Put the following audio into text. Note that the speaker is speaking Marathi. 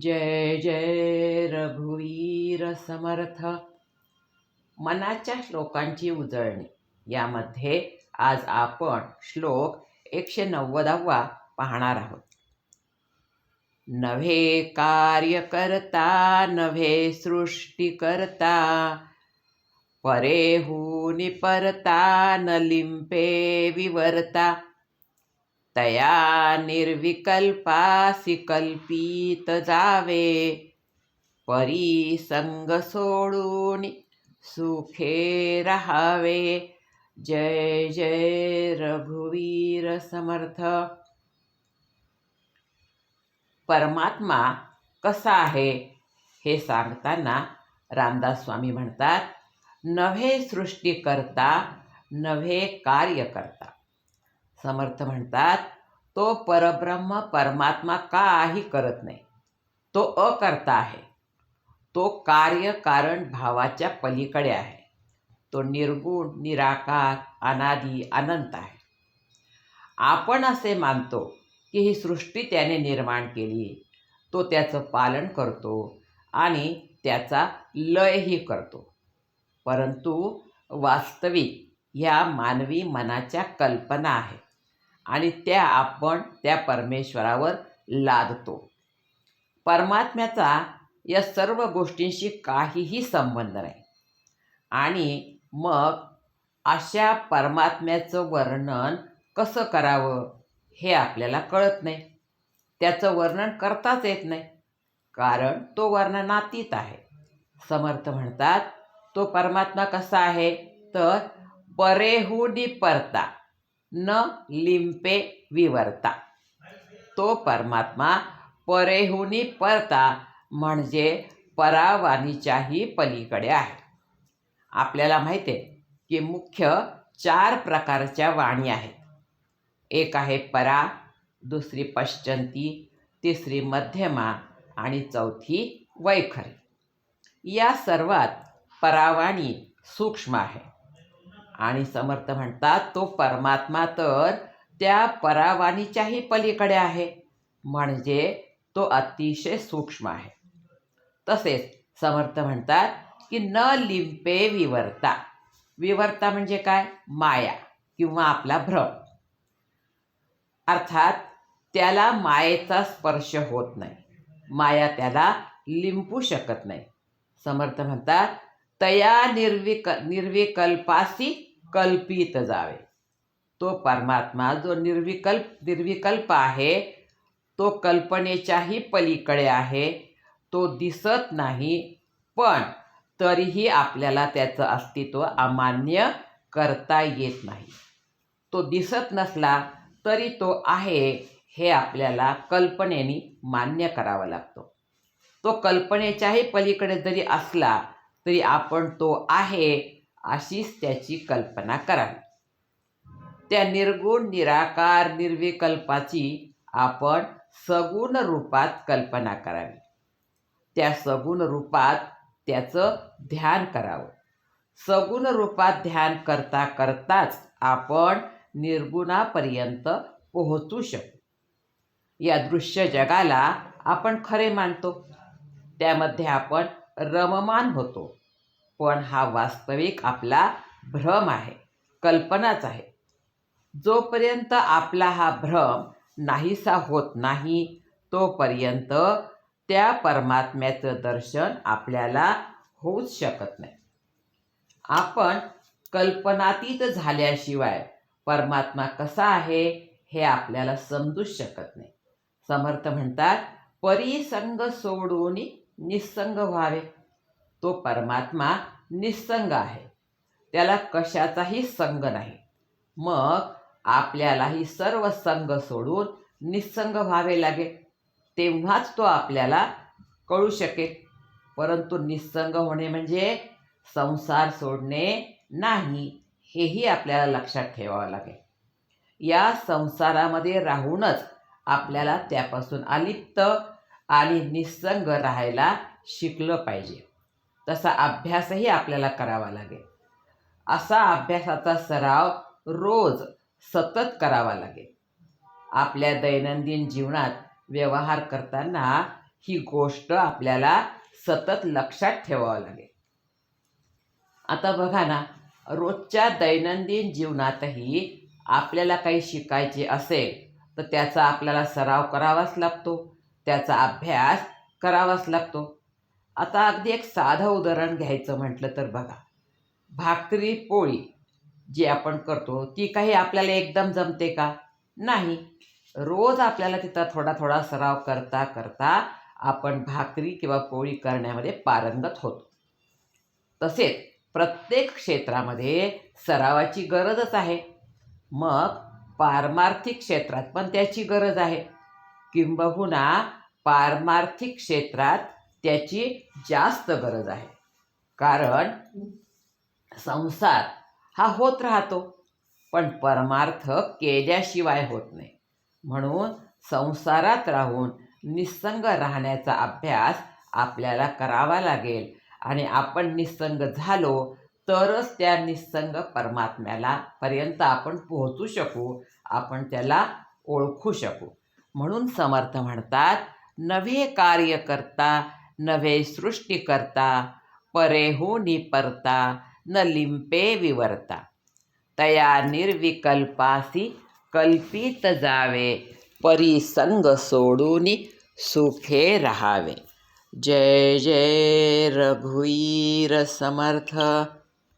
जय जय रघुवीर समर्थ. मनाच्या श्लोकांची उजळणी. यामध्ये आज आपण श्लोक एकशे नव्वदावा पाहणार आहोत. नव्हे कार्य करता नव्हे सृष्टी करता परेहूनि परता न लिंपे विवरता. तया निर्विकल्पासी कल्पित जावे. परी संग सोडून सुखे राहावे. जय जय रघुवीर समर्थ. परमात्मा कसा आहे हे सांगताना रामदास स्वामी म्हणतात नव्हे सृष्टी करता नव्हे कार्य करता समर्थ म्हणतात तो परब्रह्म परमात्मा काही करत नाही. तो अकर्ता आहे. तो कार्य कारण भावाच्या पलीकडे आहे. तो निर्गुण निराकार अनादी अनंत आहे. आपण असे मानतो की ही सृष्टी त्याने निर्माण केली. तो त्याचं पालन करतो आणि त्याचा लयही करतो. परंतु वास्तविक ह्या मानवी मनाच्या कल्पना आहेत. आणि त्या आपण त्या परमेश्वरावर लादतो. परमात्म्याचा या सर्व गोष्टींशी काहीही संबंध नाही. आणि मग अशा परमात्म्याचं वर्णन कसं करावं हे आपल्याला कळत नाही. त्याचं वर्णन करताच येत नाही. कारण तो वर्णनातीत आहे. समर्थ म्हणतात तो परमात्मा कसा आहे? तर परेहुनी परता. न लिंपे विवर्ता. तो परमात्मा परेहुनी परता म्हणजे परावानीच्याही पलीकडे आहे. आपल्याला माहिती आहे की मुख्य चार प्रकारच्या वाणी आहेत. एक आहे परा दुसरी पश्चंती तिसरी मध्यमा आणि चौथी वैखरी. या सर्वात परावाणी सूक्ष्म आहे. आणि समर्थ म्हणतात तो परमात्मा तर त्या परावाणीच्याही पलीकडे आहे. म्हणजे तो अतिशय सूक्ष्म आहे. तसेच समर्थ म्हणतात की न लिंपे विवर्ता. विवर्ता म्हणजे काय? माया किंवा आपला भ्रम. अर्थात त्याला मायेचा स्पर्श होत नाही. माया त्याला लिंपू शकत नाही. समर्थ म्हणतात तया निर्विक निर्विकल्पासी कल्पित जावे. तो परमात्मा जो निर्विकल्प निर्विकल्प आहे तो कल्पनेच्याही पलीकडे आहे तो दिसत नाही पण तरीही आपल्याला त्याचं अस्तित्व अमान्य करता येत नाही. तो दिसत नसला तरी तो आहे हे आपल्याला कल्पनेने मान्य करावा लागतो. तो कल्पनेच्याही पलीकडे जरी असला तरी आपण तो आहे अशीच त्याची कल्पना करावी त्या निर्गुण निराकार निर्विकल्पाची आपण सगुण रूपात कल्पना करावी. त्या सगुण रूपात त्याचं ध्यान करावं. सगुण रूपात ध्यान करता करताच आपण निर्गुणापर्यंत पोहोचू शकू. या दृश्य जगाला आपण खरे मानतो. त्यामध्ये आपण रममान होतो. पण हा वास्तविक आपला भ्रम आहे कल्पनाच आहे. जोपर्यंत आपला हा भ्रम नाहीसा होत नाही तोपर्यंत त्या परमात्म्याचं दर्शन आपल्याला होऊच शकत नाही. आपण कल्पनातीत झाल्याशिवाय परमात्मा कसा आहे हे आपल्याला समजूच शकत नाही. समर्थ म्हणतात परिसंग सोडून निसंग व्हावे. तो परमात्मा निसंग आहे. त्याला कशाचाही संग नाही. मग आपल्यालाही सर्व संग सोडून निसंग व्हावे लागेल. तेव्हाच तो आपल्याला कळू शकेल. परंतु निसंग होणे म्हणजे संसार सोडणे नाही हेही आपल्याला लक्षात ठेवावं लागेल. या संसारामध्ये राहूनच आपल्याला त्यापासून अलिप्त आणि निसंग राहायला शिकलं पाहिजे. तसा अभ्यासही आपल्याला करावा लागेल. असा अभ्यासाचा सराव रोज सतत करावा लागेल. आपल्या दैनंदिन जीवनात व्यवहार करताना ही गोष्ट आपल्याला सतत लक्षात ठेवावं लागेल. आता बघा ना रोजच्या दैनंदिन जीवनातही आपल्याला काही शिकायचे असेल तर त्याचा आपल्याला सराव करावाच लागतो. त्याचा अभ्यास करावाच लागतो. आता अगदी एक साधं उदाहरण घ्यायचं म्हटलं तर बघा. भाकरी पोळी जी आपण करतो ती काही आपल्याला एकदम जमते का? नाही. रोज आपल्याला तिथं थोडा थोडा सराव करता करता आपण भाकरी किंवा पोळी करण्यामध्ये पारंगत होतो. तसेच प्रत्येक क्षेत्रामध्ये सरावाची गरजच आहे. मग पारमार्थिक क्षेत्रात पण त्याची गरज आहे. किंबहुना पारमार्थिक क्षेत्रात त्याची जास्त गरज आहे. कारण संसार हा होत राहतो पण परमार्थ केल्याशिवाय होत नाही. म्हणून संसारात राहून निस्संग राहण्याचा अभ्यास आपल्याला करावा लागेल आणि आपण निस्संग झालो तरच त्या निस्संग परमात्म्याला पर्यंत आपण पोहोचू शकू आपण त्याला ओळखू शकू. म्हणून समर्थ म्हणतात नव्हे कार्य करता नव्हे सृष्टी करता परेहूनी परता न लिंपे विवर्ता. तया निर्विकल्पासी कल्पित जावे परिसंग सोडून सुखे राहावे. जय जय रघुवीर समर्थ।